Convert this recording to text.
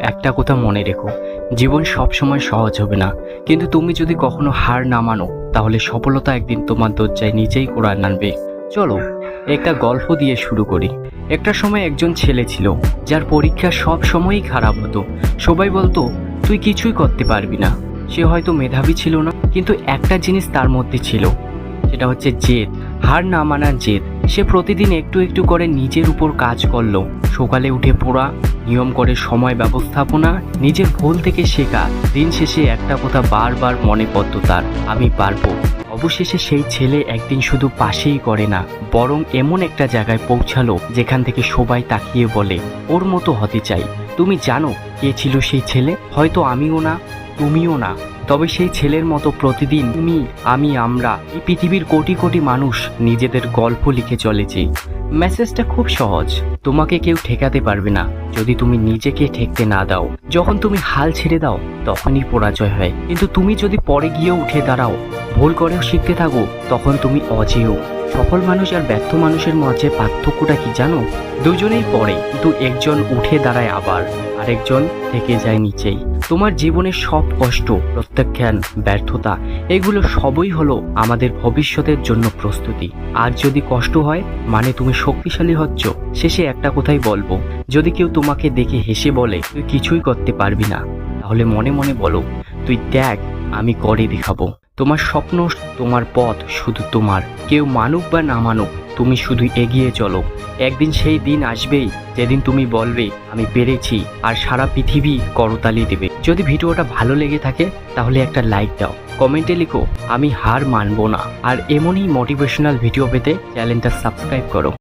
একটা কথা মনে রেখো, জীবন সবসময় সহজ হবে না। কিন্তু তুমি যদি কখনো হার না মানো, তাহলে সফলতা একদিন তোমার দরজায় নিজেই কোরআন আনবে চলো, একটা গল্প দিয়ে শুরু করি। একটা সময় একজন ছেলে ছিল, যার পরীক্ষা সব সময়ই খারাপ হতো। সবাই বলতো, তুই কিছুই করতে পারবি না। সে হয়তো মেধাবী ছিল না, কিন্তু একটা জিনিস তার মধ্যে ছিল। সেটা হচ্ছে জেদ। হার না মানার জেদ। সে প্রতিদিন একটু একটু করে নিজের উপর কাজ করল। সকালে উঠে পড়া, নিয়ম করে সময় ব্যবস্থাপনা, নিজের ভুল থেকে শেখা, দিন শেষে একটা কথা বারবার মনে পড়তো তার, আমি পারব। অবশেষে সেই ছেলে একদিন শুধু পাশেই করে না, বরং এমন একটা জায়গায় পৌঁছালো, যেখান থেকে সবাই তাকিয়ে বলে, ওর মতো হতে চাই। তুমি জানো কে ছিল সেই ছেলে? হয়তো আমিও না, তুমিও না। তবে সেই ছেলের মতো প্রতিদিন তুমি, আমি, আমরা এই পৃথিবীর কোটি কোটি মানুষ নিজেদের গল্প লিখে চলেছি। মেসেজটা খুব সহজ। তোমাকে কেউ ঠেকাতে পারবে না। যদি তুমি নিজেকে ঠেকতে না দাও, যখন তুমি হাল ছেড়ে দাও, তখনই পরাজয় হয়। কিন্তু তুমি যদি পরে গিয়েও উঠে দাঁড়াও, ভুল করেও শিখতে থাকো, তখন তুমি অজেয়। সফল মানুষ আর ব্যর্থ মানুষের মাঝে পার্থক্যটা কি জানো? দুজনেই পড়ে কিন্তু একজন উঠে দাঁড়ায় আবার, আরেকজন থেকে যায় নিচেই। তোমার জীবনের সব কষ্ট, প্রত্যাখ্যান, ব্যর্থতা, এগুলো সবই হলো আমাদের ভবিষ্যতের জন্য প্রস্তুতি। আর যদি কষ্ট হয় মানে তুমি শক্তিশালী হচ্ছ, শেষে একটা কথাই বলব, যদি কেউ তোমাকে দেখে হেসে বলে, তুই কিছুই করতে পারবি না, তাহলে মনে মনে বলো, তুই দেখ আমি করে দেখাবো। তোমার স্বপ্ন তোমার পথ শুধু তোমার। কেউ মানুক বা না মানুক, তুমি শুধু এগিয়ে চলো একদিন সেই দিন আসবেই, যেদিন তুমি বলবে, আমি পেরেছি, আর সারা পৃথিবী করতালি দেবে। যদি ভিডিওটা ভালো লেগে থাকে, তাহলে একটা লাইক দাও। কমেন্টে লিখো, আমি হার মানবো না। আর এমনই মোটিভেশনাল ভিডিও পেতে চ্যানেলটা সাবস্ক্রাইব করো।